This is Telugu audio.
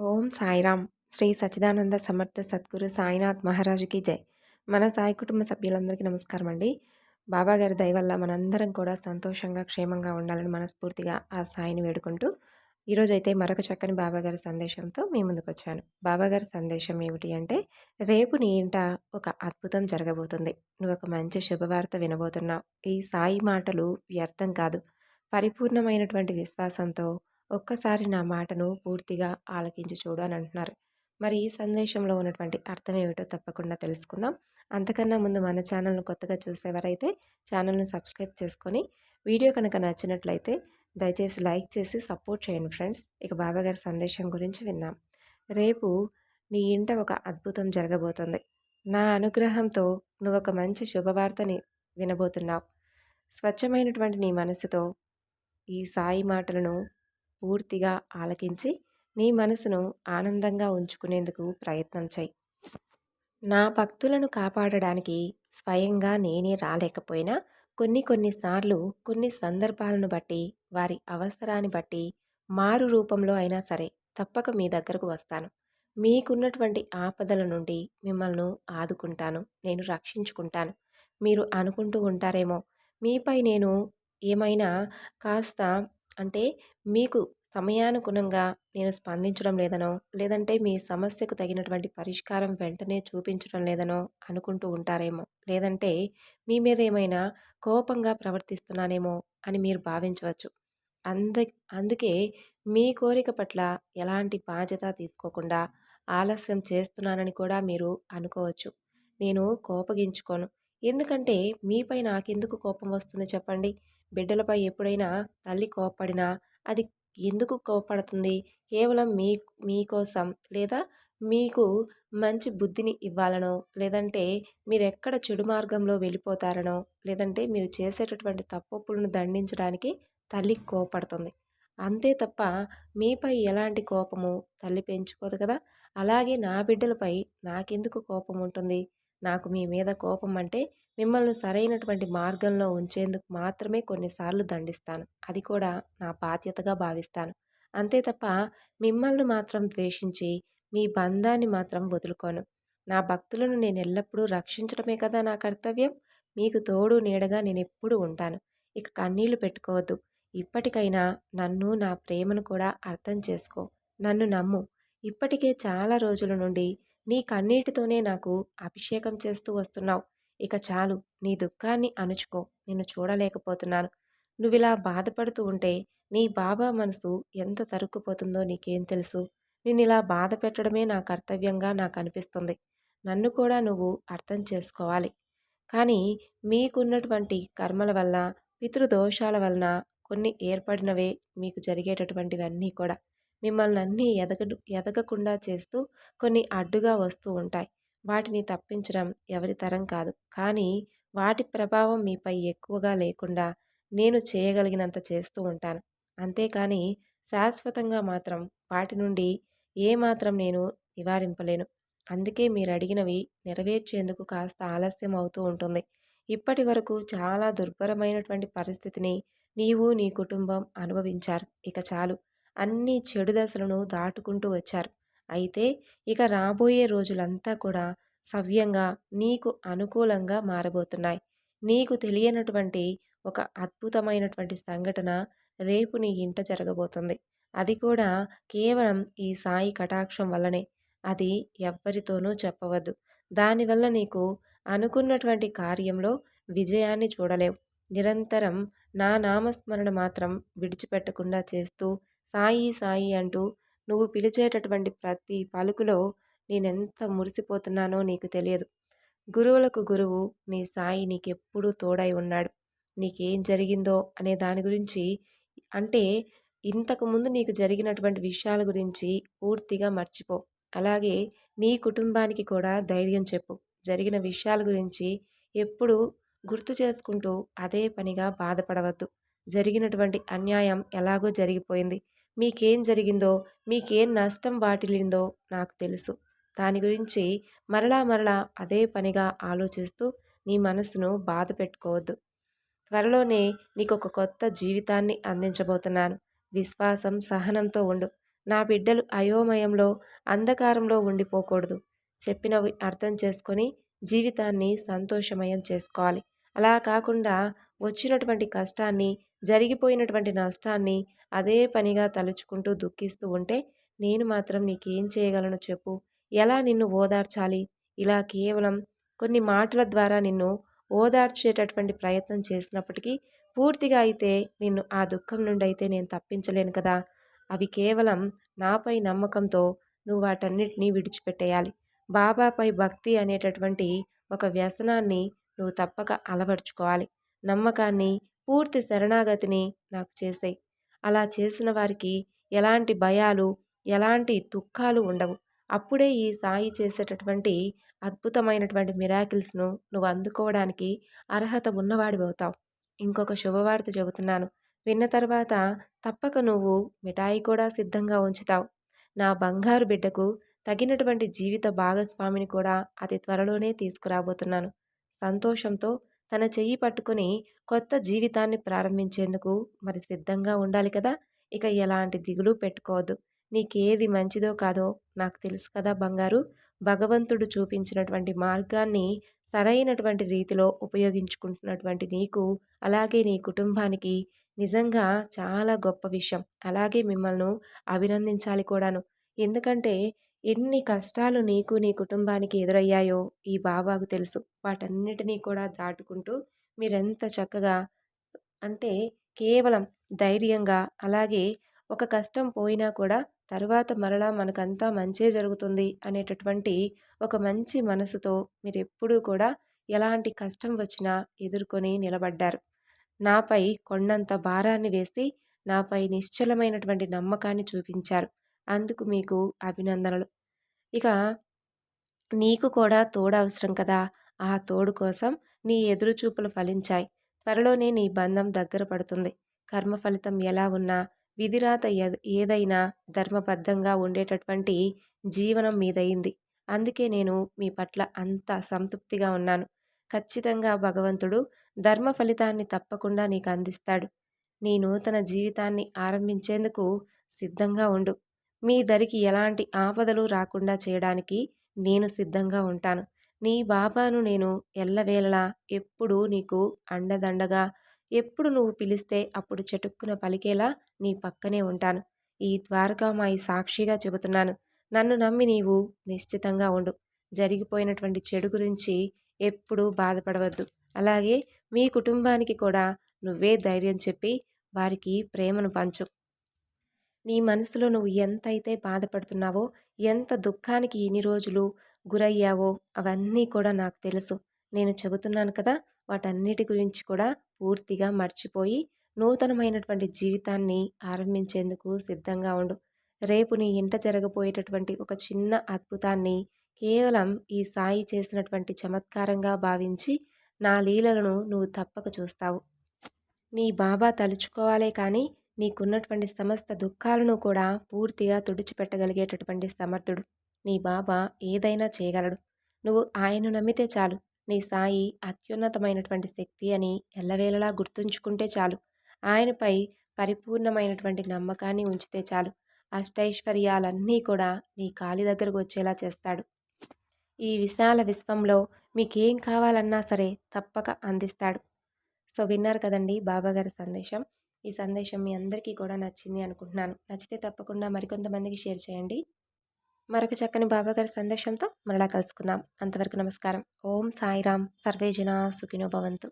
ఓం సాయిరామ్. శ్రీ సచిదానంద సమర్థ సద్గురు సాయినాథ్ మహారాజుకి జై. మన సాయి కుటుంబ సభ్యులందరికీ నమస్కారం అండి బాబాగారి దయ వల్ల మనందరం కూడా సంతోషంగా క్షేమంగా ఉండాలని మనస్ఫూర్తిగా ఆ సాయిని వేడుకుంటూ ఈరోజైతే మరొక చక్కని బాబాగారి సందేశంతో మీ ముందుకు వచ్చాను బాబాగారి సందేశం ఏమిటి అంటే రేపు నీ ఇంట ఒక అద్భుతం జరగబోతుంది. నువ్వు ఒక మంచి శుభవార్త వినబోతున్నావు. ఈ సాయి మాటలు వ్యర్థం కాదు. పరిపూర్ణమైనటువంటి విశ్వాసంతో ఒక్కసారి నా మాటను పూర్తిగా ఆలకించి చూడు అని అంటున్నారు. మరి ఈ సందేశంలో ఉన్నటువంటి అర్థం ఏమిటో తప్పకుండా తెలుసుకుందాం. అంతకన్నా ముందు మన ఛానల్ను కొత్తగా చూసేవారైతే ఛానల్ను సబ్స్క్రైబ్ చేసుకొని వీడియో కనుక నచ్చినట్లయితే దయచేసి లైక్ చేసి సపోర్ట్ చేయండి ఫ్రెండ్స్. ఇక బాబాగారి సందేశం గురించి విన్నాం రేపు నీ ఇంట ఒక అద్భుతం జరగబోతుంది. నా అనుగ్రహంతో నువ్వు ఒక మంచి శుభవార్తని వినబోతున్నావు. స్వచ్ఛమైనటువంటి నీ మనసుతో ఈ సాయి మాటలను పూర్తిగా ఆలకించి నీ మనసును ఆనందంగా ఉంచుకునేందుకు ప్రయత్నం చేయి. నా భక్తులను కాపాడడానికి స్వయంగా నేనే రాలేకపోయినా కొన్ని కొన్నిసార్లు కొన్ని సందర్భాలను బట్టి వారి అవసరాన్ని బట్టి మారు రూపంలో అయినా సరే తప్పక మీ దగ్గరకు వస్తాను. మీకున్నటువంటి ఆపదల నుండి మిమ్మల్ని ఆదుకుంటాను. నేను రక్షించుకుంటాను. మీరు అనుకుంటూ ఉంటారేమో. మీపై నేను ఏమైనా కాస్త అంటే మీకు సమయానుగుణంగా నేను స్పందించడం లేదనో లేదంటే మీ సమస్యకు తగినటువంటి పరిష్కారం వెంటనే చూపించడం లేదనో అనుకుంటూ ఉంటారేమో. లేదంటే మీ మీద ఏమైనా కోపంగా ప్రవర్తిస్తున్నానేమో అని మీరు భావించవచ్చు. అంద అందుకే మీ కోరిక పట్ల ఎలాంటి బాధ్యత తీసుకోకుండా ఆలస్యం చేస్తున్నానని కూడా మీరు అనుకోవచ్చు. నేను కోపగించుకోను. ఎందుకంటే మీపై నాకెందుకు కోపం వస్తుంది చెప్పండి? బిడ్డలపై ఎప్పుడైనా తల్లి కోపడినా అది ఎందుకు కోపడుతుంది కేవలం మీ మీకోసం లేదా మీకు మంచి బుద్ధిని ఇవ్వాలనో లేదంటే మీరు ఎక్కడ చెడు మార్గంలో వెళ్ళిపోతారనో లేదంటే మీరు చేసేటటువంటి తప్పులను దండించడానికి తల్లి కోపడుతుంది అంతే తప్ప మీపై ఎలాంటి కోపము తల్లి పెంచుకోదు కదా? అలాగే నా బిడ్డలపై నాకెందుకు కోపం ఉంటుంది నాకు మీ మీద కోపం అంటే మిమ్మల్ని సరైనటువంటి మార్గంలో ఉంచేందుకు మాత్రమే కొన్నిసార్లు దండిస్తాను. అది కూడా నా బాధ్యతగా భావిస్తాను. అంతే తప్ప మిమ్మల్ని మాత్రం ద్వేషించి మీ బంధాన్ని మాత్రం వదులుకోను. నా భక్తులను నేను ఎల్లప్పుడూ రక్షించడమే కదా నా కర్తవ్యం? మీకు తోడు నీడగా నేను ఎప్పుడూ ఉంటాను. ఇక కన్నీళ్ళు పెట్టుకోవద్దు. ఇప్పటికైనా నన్ను నా ప్రేమను కూడా అర్థం చేసుకో. నన్ను నమ్ము. ఇప్పటికే చాలా రోజుల నుండి నీ కన్నీటితోనే నాకు అభిషేకం చేస్తూ వస్తున్నావు. ఇక చాలు నీ దుఃఖాన్ని అణుచుకో నిన్ను చూడలేకపోతున్నాను. నువ్విలా బాధపడుతూ ఉంటే నీ బాబా మనసు ఎంత తరుక్కుపోతుందో నీకేం తెలుసు? నిన్ను ఇలా బాధ పెట్టడమే నా కర్తవ్యంగా నాకు అనిపిస్తుంది నన్ను కూడా నువ్వు అర్థం చేసుకోవాలి. కానీ మీకున్నటువంటి కర్మల వల్ల పితృదోషాల వలన కొన్ని ఏర్పడినవే మీకు జరిగేటటువంటివన్నీ కూడా. మిమ్మల్ని అన్నీ ఎదగ ఎదగకుండా చేస్తూ కొన్ని అడ్డుగా వస్తూ ఉంటాయి. వాటిని తప్పించడం ఎవరి తరం కాదు. కానీ వాటి ప్రభావం మీపై ఎక్కువగా లేకుండా నేను చేయగలిగినంత చేస్తూ ఉంటాను. అంతేకాని శాశ్వతంగా మాత్రం వాటి నుండి ఏమాత్రం నేను నివారింపలేను. అందుకే మీరు అడిగినవి నెరవేర్చేందుకు కాస్త ఆలస్యం అవుతూ ఉంటుంది. ఇప్పటి వరకు చాలా దుర్భరమైనటువంటి పరిస్థితిని నీవు నీ కుటుంబం అనుభవించారు. ఇక చాలు. అన్ని చెడు దశలను దాటుకుంటూ వచ్చారు. అయితే ఇక రాబోయే రోజులంతా కూడా సవ్యంగా నీకు అనుకూలంగా మారబోతున్నాయి. నీకు తెలియనటువంటి ఒక అద్భుతమైనటువంటి సంఘటన రేపు నీ ఇంట జరగబోతుంది. అది కూడా కేవలం ఈ సాయి కటాక్షం వల్లనే. అది ఎవ్వరితోనూ చెప్పవద్దు. దానివల్ల నీకు అనుకున్నటువంటి కార్యంలో విజయాన్ని చూడలేవు. నిరంతరం నా నామస్మరణ మాత్రం విడిచిపెట్టకుండా చేస్తూ సాయి సాయి అంటూ నువ్వు పిలిచేటటువంటి ప్రతి పలుకులో నేనెంత మురిసిపోతున్నానో నీకు తెలియదు. గురువులకు గురువు నీ సాయి నీకెప్పుడూ తోడై ఉన్నాడు. నీకేం జరిగిందో అనే దాని గురించి అంటే ఇంతకుముందు నీకు జరిగినటువంటి విషయాల గురించి పూర్తిగా మర్చిపో. అలాగే నీ కుటుంబానికి కూడా ధైర్యం చెప్పు. జరిగిన విషయాల గురించి ఎప్పుడు గుర్తు చేసుకుంటూ అదే పనిగా బాధపడవద్దు. జరిగినటువంటి అన్యాయం ఎలాగో జరిగిపోయింది. మీకేం జరిగిందో మీకేం నష్టం వాటిల్లిందో నాకు తెలుసు. దాని గురించి మరలా మరలా అదే పనిగా ఆలోచిస్తూ నీ మనసును బాధ పెట్టుకోవద్దు. త్వరలోనే నీకు ఒక కొత్త జీవితాన్ని అందించబోతున్నాను. విశ్వాసం సహనంతో ఉండు. నా బిడ్డలు అయోమయంలో అంధకారంలో ఉండిపోకూడదు. చెప్పినవి అర్థం చేసుకొని జీవితాన్ని సంతోషమయం చేసుకోవాలి. అలా కాకుండా వచ్చినటువంటి కష్టాన్ని జరిగిపోయినటువంటి నష్టాన్ని అదే పనిగా తలుచుకుంటూ దుఃఖిస్తూ ఉంటే నేను మాత్రం నీకేం చేయగలను చెప్పు. ఎలా నిన్ను ఓదార్చాలి? ఇలా కేవలం కొన్ని మాటల ద్వారా నిన్ను ఓదార్చేటటువంటి ప్రయత్నం చేసినప్పటికీ పూర్తిగా అయితే నిన్ను ఆ దుఃఖం నుండి అయితే నేను తప్పించలేను కదా. అవి కేవలం నాపై నమ్మకంతో నువ్వు వాటన్నిటినీ విడిచిపెట్టేయాలి. బాబాపై భక్తి అనేటటువంటి ఒక వ్యసనాన్ని నువ్వు తప్పక అలవర్చుకోవాలి. నమ్మకాన్ని పూర్తి శరణాగతిని నాకు చేసాయి. అలా చేసిన వారికి ఎలాంటి భయాలు ఎలాంటి దుఃఖాలు ఉండవు. అప్పుడే ఈ సాయి చేసేటటువంటి అద్భుతమైనటువంటి మిరాకిల్స్ను నువ్వు అందుకోవడానికి అర్హత ఉన్నవాడివి అవుతావు. ఇంకొక శుభవార్త చెబుతున్నాను. విన్న తర్వాత తప్పక నువ్వు మిఠాయి కూడా సిద్ధంగా ఉంచుతావు. నా బంగారు బిడ్డకు తగినటువంటి జీవిత భాగస్వామిని కూడా అతి త్వరలోనే తీసుకురాబోతున్నాను. సంతోషంతో తన చెయ్యి పట్టుకుని కొత్త జీవితాన్ని ప్రారంభించేందుకు మరి సిద్ధంగా ఉండాలి కదా? ఇక ఎలాంటి దిగులు పెట్టుకోవద్దు. నీకేది మంచిదో కాదో నాకు తెలుసు కదా బంగారు. భగవంతుడు చూపించినటువంటి మార్గాన్ని సరైనటువంటి రీతిలో ఉపయోగించుకుంటున్నటువంటి నీకు అలాగే నీ కుటుంబానికి నిజంగా చాలా గొప్ప విషయం. అలాగే మిమ్మల్ని అభినందించాలి కూడాను. ఎందుకంటే ఎన్ని కష్టాలు నీకు నీ కుటుంబానికి ఎదురయ్యాయో ఈ బాబాకు తెలుసు. వాటన్నిటినీ కూడా దాటుకుంటూ మీరెంత చక్కగా అంటే కేవలం ధైర్యంగా అలాగే ఒక కష్టం పోయినా కూడా తరువాత మరలా మనకంతా మంచే జరుగుతుంది అనేటటువంటి ఒక మంచి మనసుతో మీరు ఎప్పుడూ కూడా ఎలాంటి కష్టం వచ్చినా ఎదుర్కొని నిలబడ్డారు. నాపై కొండంత భారాన్ని వేసి నాపై నిశ్చలమైనటువంటి నమ్మకాన్ని చూపించారు. అందుకు మీకు అభినందనలు. ఇక నీకు కూడా తోడు అవసరం కదా. ఆ తోడు కోసం నీ ఎదురుచూపులు ఫలించాయి. త్వరలోనే నీ బంధం దగ్గర పడుతుంది. కర్మ ఫలితం ఎలా ఉన్నా విధిరాత ఏదైనా ధర్మబద్ధంగా ఉండేటటువంటి జీవనం మీదయింది. అందుకే నేను మీ పట్ల అంత సంతృప్తిగా ఉన్నాను. ఖచ్చితంగా భగవంతుడు ధర్మ ఫలితాన్ని తప్పకుండా నీకు అందిస్తాడు. నీ నూతన జీవితాన్ని ఆరంభించేందుకు సిద్ధంగా ఉండు. మీ దరికి ఎలాంటి ఆపదలు రాకుండా చేయడానికి నేను సిద్ధంగా ఉంటాను. నీ బాబాను నేను ఎల్లవేళలా ఎప్పుడు నీకు అండదండగా ఎప్పుడు నువ్వు పిలిస్తే అప్పుడు చెటుక్కున పలికేలా నీ పక్కనే ఉంటాను. ఈ ద్వారకామాయి సాక్షిగా చెబుతున్నాను. నన్ను నమ్మి నీవు నిశ్చితంగా ఉండు. జరిగిపోయినటువంటి చెడు గురించి ఎప్పుడూ బాధపడవద్దు. అలాగే మీ కుటుంబానికి కూడా నువ్వే ధైర్యం చెప్పి వారికి ప్రేమను పంచు. నీ మనసులో నువ్వు ఎంతైతే బాధపడుతున్నావో ఎంత దుఃఖానికి ఎన్ని రోజులు గురయ్యావో అవన్నీ కూడా నాకు తెలుసు. నేను చెబుతున్నాను కదా వాటన్నిటి గురించి కూడా పూర్తిగా మర్చిపోయి నూతనమైనటువంటి జీవితాన్ని ఆరంభించేందుకు సిద్ధంగా ఉండు. రేపు నీ ఇంట జరగబోయేటటువంటి ఒక చిన్న అద్భుతాన్ని కేవలం ఈ సాయి చేసినటువంటి చమత్కారంగా భావించి నా లీలలను నువ్వు తప్పక చూస్తావు. నీ బాబా తలుచుకోవాలే కానీ నీకున్నటువంటి సమస్త దుఃఖాలను కూడా పూర్తిగా తుడిచిపెట్టగలిగేటటువంటి సమర్థుడు. నీ బాబా ఏదైనా చేయగలడు. నువ్వు ఆయన్ను నమ్మితే చాలు. నీ సాయి అత్యున్నతమైనటువంటి శక్తి అని ఎల్లవేళలా గుర్తుంచుకుంటే చాలు. ఆయనపై పరిపూర్ణమైనటువంటి నమ్మకాన్ని ఉంచితే చాలు. అష్టైశ్వర్యాలన్నీ కూడా నీ కాలి దగ్గరకు వచ్చేలా చేస్తాడు. ఈ విశాల విశ్వంలో మీకేం కావాలన్నా సరే తప్పక అందిస్తాడు. సో విన్నారు కదండి బాబాగారి సందేశం. ఈ సందేశం మీ అందరికీ కూడా నచ్చింది అనుకుంటున్నాను. నచ్చితే తప్పకుండా మరికొంతమందికి షేర్ చేయండి. మరొక చక్కని బాబాగారి సందేశంతో మరలా కలుసుకుందాం. అంతవరకు నమస్కారం. ఓం సాయిరామ్ సర్వేజన సుఖినో భవంతు.